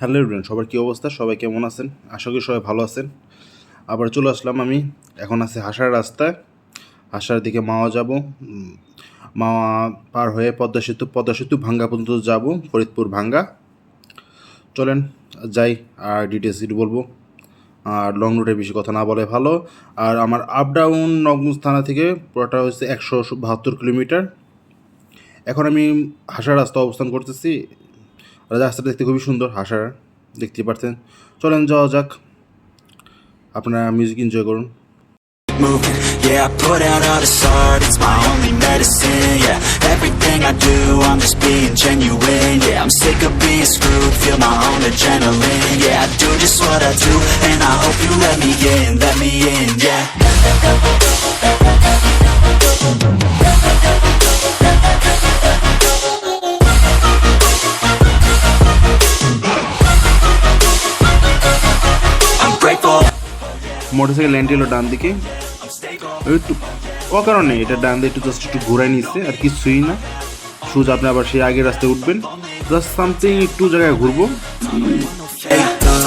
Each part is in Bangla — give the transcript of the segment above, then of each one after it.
হ্যালো এভরিওয়ান, সবার কী অবস্থা? সবাই কেমন আছেন? আশা করি সবাই ভালো আছেন। আবার চলে আসলাম আমি। এখন আছে হাসার রাস্তায় হাসার দিকে মাওয়া যাব। মাওয়া পার হয়ে পদ্মা সেতু পদ্মা সেতু ভাঙ্গা পর্যন্ত যাব, ফরিদপুর ভাঙ্গা। চলেন, যাই, আর ডিটেলস একটু বলব। আর লং রুটে বেশি কথা না বলে ভালো। আর আমার আপ ডাউন নবগঞ্জ থানা থেকে পুরোটা হচ্ছে একশো বাহাত্তর কিলোমিটার এখন আমি হাসার রাস্তা অবস্থান করতেছি। রাস্তাটা দেখতে খুবই সুন্দর হাসার দেখতে পাচ্ছেন চলেন যাওয়া যাক আপনারা মিউজিক এনজয় করুন moving Yeah, I put out all this art, it's my only medicine Yeah, everything I do, I'm just being genuine Yeah, I'm sick of being screwed, feel my own adrenaline Yeah, I do just what I do, and I hope you let me in, let me in, yeah motorcycle land হলো ডান দিকে। একটু অকারণে এটা ডান দিকে একটু জাস্ট একটু ঘোরায় নিচ্ছে, আর কিছুই না। সুজ আপনি আবার সেই আগের রাস্তায় উঠবেন। জাস্ট সামথিং একটু জায়গায় ঘুরবো।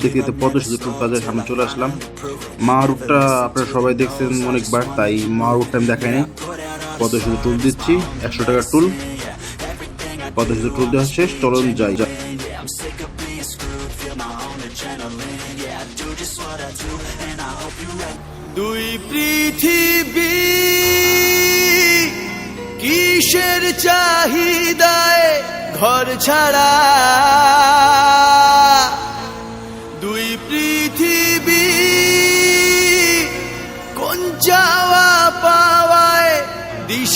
দেখতে দেখতে পদ্মা সেতু সামনে চলে আসলাম। মা রুটটা আপনারা সবাই দেখছেন অনেকবার তাই মা রুটটা আমি দেখাইনি। পদ্মা সেতু টুল দিচ্ছি, একশো টাকার টুল পদ্মা সেতু টুল দেওয়া শেষ, চলুন যাই। let দুই পৃথিবী কিসের চাহিদায় ঘর ছাড়া?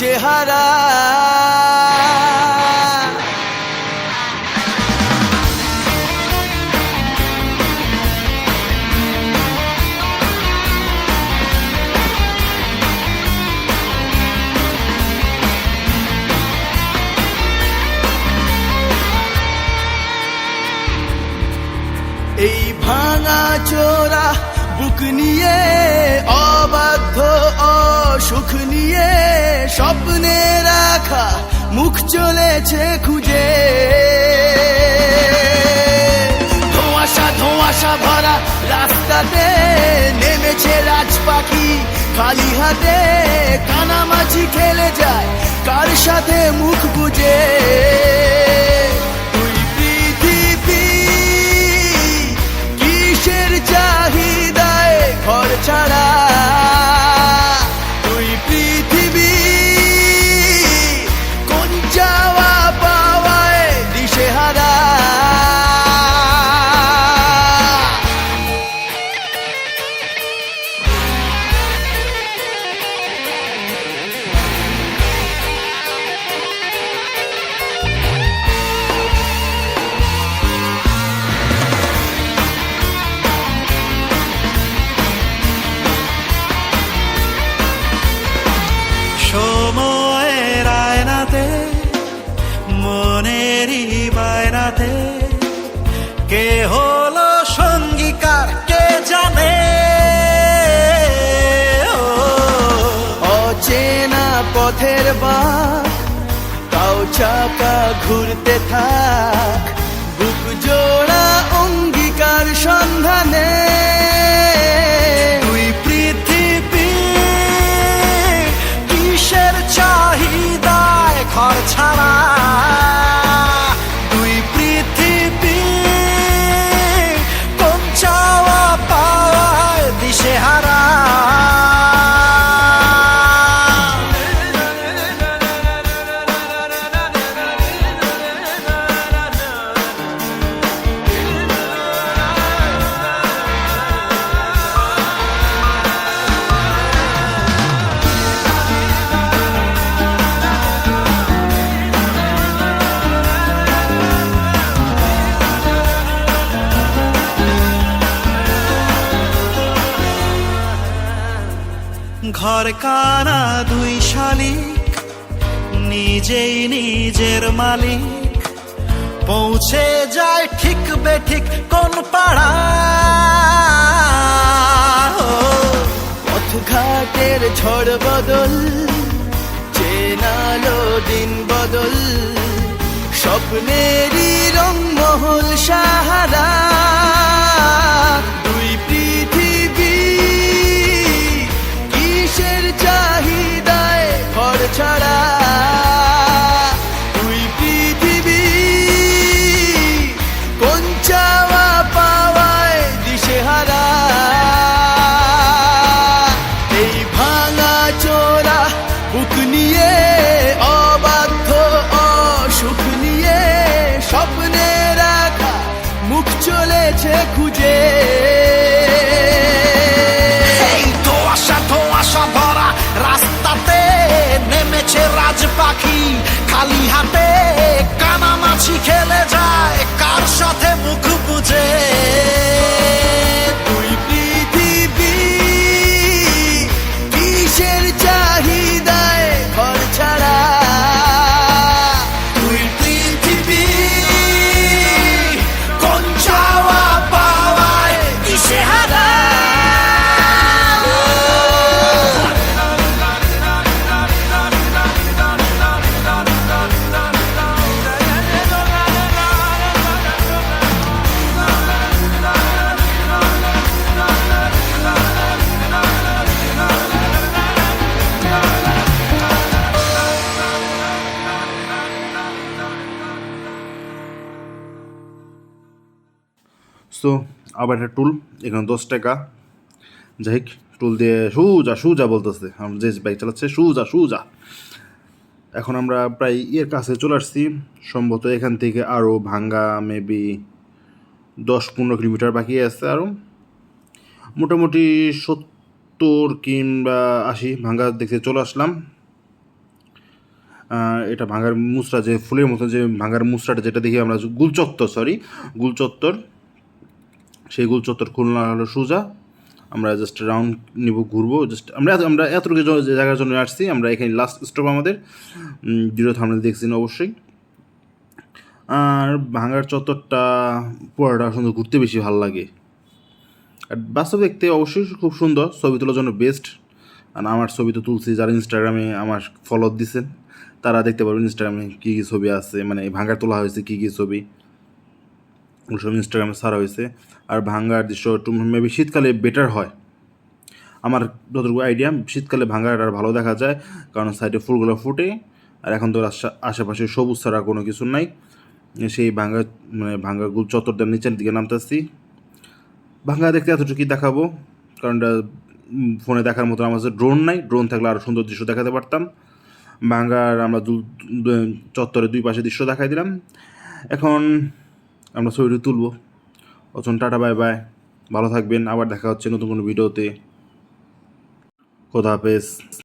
দিশে হারা এই ভাঙা চোরা বুক নিয়ে অবাধ্য অসুখ নিয়ে স্বপ্নে রাখা, মুখ চলেছে খুঁজে। ধোঁয়াশা ধোঁয়াশা ভরা রাস্তাতে নেমেছে রাজ পাখি। খালি হাতে কানামাছি খেলে যায়, কার সাথে মুখ বুঝে পথের বাঁক তাও চাকা ঘুরতে থাক। বুক জোড়া অঙ্গীকার সন্ধানে ঘর কানা দুই শালিক, নিজেই নিজের মালিক। পৌঁছে যায় ঠিক বেঠিক কোন পাড়া। পথঘাটের ঝড় বদল, চেনালো দিন বদল। স্বপ্নেরই রংমহল সাহারা। ঘর খালি হাতে কানামাছি খেলে যায় কার সাথে মুখ বুঝে? সো আবার একটা টুল এখানে দশ টাকা। যাই হোক, টুল দিয়ে সুজা সুজা বলতেছে। আমরা যে বাইক চালাচ্ছে সুজা সুজা। এখন আমরা প্রায় ইয়ের কাছে চলে আসছি। সম্ভবত এখান থেকে আরও ভাঙ্গা মেবি দশ পনেরো কিলোমিটার বাকি আছে আরও মোটামুটি সত্তর কিংবা আশি ভাঙ্গা দেখতে চলে আসলাম। এটা ভাঙ্গার মুসরা যে ফুলের মতো যে ভাঙ্গার মুসরাটা যেটা দেখি আমরা গুলচত্বর সরি গুলচত্বর। সেই গোল চত্বর খুলনা হলো সোজা। আমরা জাস্ট রাউন্ড নিব, ঘুরবো জাস্ট আমরা আমরা এতটুকু জায়গার জন্য আসছি, আমরা এখানে লাস্ট স্টপ আমাদের। জিরো থামলে দেখছেন অবশ্যই। আর ভাঙার চত্বরটা পুরোটা সুন্দর ঘুরতে বেশি ভালো লাগে। আর বাস্তব দেখতে অবশ্যই খুব সুন্দর, ছবি তোলার জন্য বেস্ট আর আমার ছবি তো তুলছি, যারা ইনস্টাগ্রামে আমার ফলো দিচ্ছেন তারা দেখতে পারবেন ইনস্টাগ্রামে কী কী ছবি আছে মানে ভাঙার তোলা হয়েছে কী কী ছবি। সব ইনস্টাগ্রামে ছাড়া হয়েছে আর ভাঙ্গার দৃশ্য একটু মেবি শীতকালে বেটার হয়। আমার যতটুকু আইডিয়া শীতকালে ভাঙ্গার আর ভালো দেখা যায়, কারণ সাইডে ফুলগুলো ফুটে, আর এখন তো আশেপাশে সবুজ ছাড়া কোনো কিছু নাই। সেই ভাঙ্গা মানে ভাঙ্গা গুল চত্বরটার নিচের দিকে নামতেছি। ভাঙ্গা দেখতে এতটুকুই দেখাবো, কারণ ফোনে দেখার মতো আমার কাছে ড্রোন নাই ড্রোন থাকলে আরও সুন্দর দৃশ্য দেখাতে পারতাম। ভাঙ্গার আমরা চত্বরের দুই পাশে দৃশ্য দেখাই দিলাম। এখন আমরা ছবিটি তুলবো। অচন, টাটা, বাই বাই। ভালো থাকবেন। আবার দেখা হচ্ছে নতুন কোনো ভিডিওতে। খোদা হাফেজ।